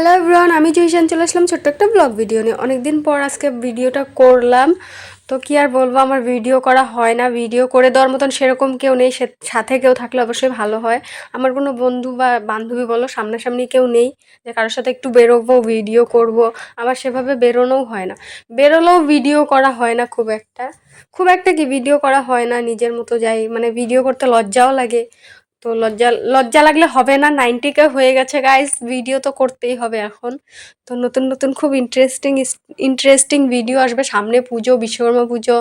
Hello everyone আমি জুহিশান চলে আসলাম ছোট্ট একটা ব্লগ ভিডিও নিয়ে। অনেকদিন পর আজকে ভিডিওটা করলাম। তো কি আর বলব, আমার ভিডিও করা হয় না। ভিডিও করে দেওয়ার মতন সেরকম কেউ নেই। সে সাথে কেউ থাকলে অবশ্যই ভালো হয়। আমার কোনো বন্ধু বা বান্ধবী বলো, সামনাসামনি কেউ নেই যে কারোর সাথে একটু বেরোবো ভিডিও করব। আমার সেভাবে বেরোনোও হয় না। বেরোলেও ভিডিও করা হয় না খুব একটা। খুব একটা কি ভিডিও করা হয় না। নিজের মতো যাই মানে ভিডিও করতে লজ্জাও লাগে। তো লজ্জা লজ্জা লাগলে হবে না। নাইনটিকে হয়ে গেছে গাইস ভিডিও তো করতেই হবে এখন। তো নতুন নতুন খুব ইন্টারেস্টিং ইন্টারেস্টিং ভিডিও আসবে। সামনে পুজো, বিশ্বকর্মা পুজো,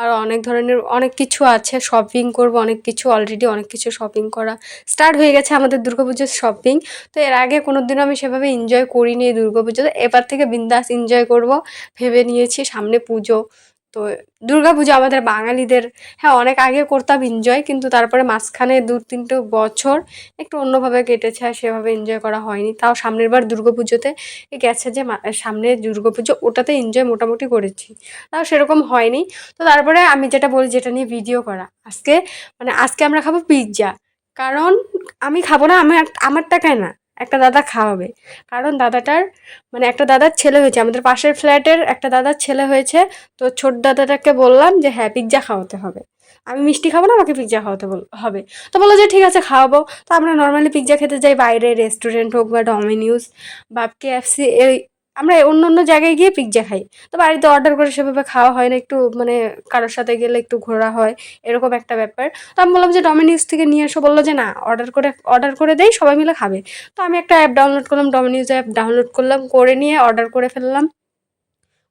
আর অনেক ধরনের, অনেক কিছু আছে। শপিং করব, অনেক কিছু অলরেডি অনেক কিছু শপিং করা। স্টার্ট হয়ে গেছে আমাদের দুর্গাপুজোর শপিং তো এর আগে কোনো দিনও আমি সেভাবে এনজয় করিনি এই দুর্গাপুজোতে এবার থেকে বিন্দাস এনজয় করব। ভেবে নিয়েছি সামনে পুজো। তো দুর্গাপুজো আমাদের বাঙালিদের হ্যাঁ অনেক আগে করতাম এনজয় কিন্তু তারপরে মাঝখানে দু, তিনটে বছর একটু অন্যভাবে কেটেছে আর সেভাবে এনজয় করা হয়নি। তাও সামনের বার দুর্গাপুজোতে গেছে যে সামনে দুর্গাপুজো ওটাতে এনজয় মোটামুটি করেছি। তাও সেরকম হয়নি। তো তারপরে আমি যেটা বলি, যেটা নিয়ে ভিডিও করা, আজকে মানে আজকে আমরা খাব পিৎজা কারণ আমি খাব না আমার আমার টাকায় না। একটা দাদা খাওয়াবে। কারণ দাদাটার মানে একটা দাদার ছেলে হয়েছে, আমাদের পাশের ফ্ল্যাটের একটা দাদার ছেলে হয়েছে, তো ছোট দাদাটাকে বললাম যে হ্যাঁ পিৎজা খাওয়াতে হবে। আমি মিষ্টি খাব না, আমাকে পিৎজা খাওয়াতে বল, হবে। তো বলল যে, ঠিক আছে, খাওয়াবো। তো আমরা নর্মালি পিৎজা খেতে যাই বাইরে রেস্টুরেন্ট হোক বা ডমিনিউস বা কেএফসি এই আমরা অন্য অন্য জায়গায় গিয়ে পিৎজা খাই। তো বাড়িতে অর্ডার করে সেভাবে খাওয়া হয় না, একটু মানে কারোর সাথে গেলে একটু ঘোরা হয়, এরকম একটা ব্যাপার। তো আমি বললাম যে ডমিনিউস থেকে নিয়ে এসো, বলল যে না অর্ডার করে অর্ডার করে দেই, সবাই মিলে খাবে। তো আমি একটা অ্যাপ ডাউনলোড করলাম ডমিনিউজ অ্যাপ ডাউনলোড করলাম, করে নিয়ে অর্ডার করে ফেললাম।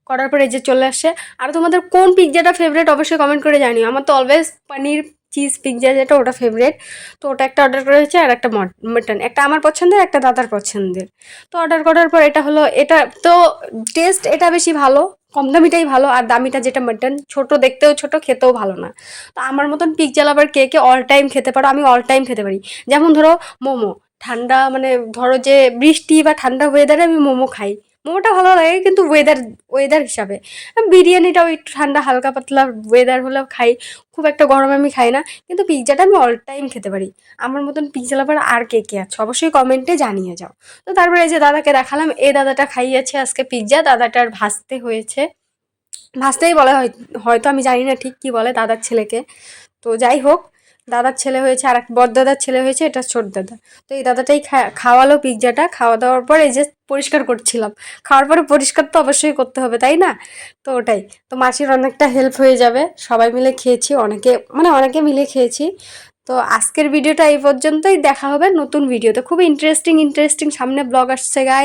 করার পরে যে চলে আসছে আর তোমাদের কোন পিৎজাটা ফেভারিট অবশ্যই কমেন্ট করে জানিও। আমার তো অলওয়েজ পনির চিজ পিৎজা যেটা ওটা ফেভারিট তো ওটা একটা অর্ডার করা হয়েছে আর একটা মাটন একটা আমার পছন্দের, একটা দাদার পছন্দের। তো অর্ডার করার পর এটা হলো, এটা তো টেস্ট এটা বেশি ভালো, কম দামিটাই ভালো, আর দামিটা যেটা মাটন ছোট দেখতেও ছোট, খেতেও ভালো না। তো আমার মতন পিৎজা লাভার কে কে অল টাইম খেতে পারো, আমি অল টাইম খেতে পারি। যেমন ধরো মোমো, ঠান্ডা মানে ধরো যে বৃষ্টি বা ঠান্ডা ওয়েদারে আমি মোমো খাই। মোমোটা ভালো লাগে কিন্তু ওয়েদার ওয়েদার হিসাবে। বিরিয়ানিটাও একটু ঠান্ডা, হালকা পাতলা ওয়েদার হলেও খাই। খুব একটা গরম আমি খাই না, কিন্তু পিৎজাটা আমি অল টাইম খেতে পারি। আমার মতন পিৎজা লাভার আর কে কে আছে? অবশ্যই কমেন্টে জানিয়ে যাও। তো তারপরে এই যে দাদাকে দেখালাম এই দাদাটা খাইয়েছে আজকে পিৎজা দাদাটার ভাজতে হয়েছে। ভাজতেই বলে হয়, হয়তো আমি জানি না ঠিক কি বলে দাদার ছেলেকে। তো যাই হোক দাদার ছেলে হয়েছে আর এক বড় দাদার ছেলে হয়েছে, এটা ছোট দাদা। তো এই দাদাটাই খাওয়ালো পিৎজাটা, খাওয়া দাওয়ার পর এই যে পরিষ্কার করছিলাম। খাওয়ার পরে পরিষ্কার তো অবশ্যই করতে হবে, তাই না? তো ওটাই। তো মাসির অনেকটা হেল্প হয়ে যাবে, সবাই মিলে খেয়েছি, অনেকে মানে অনেকে মিলে খেয়েছি। তো আজকের ভিডিওটা এই পর্যন্তই, দেখা হবে নতুন ভিডিওতে খুব ইন্টারেস্টিং ইন্টারেস্টিং সামনে ব্লগ আসছে গাই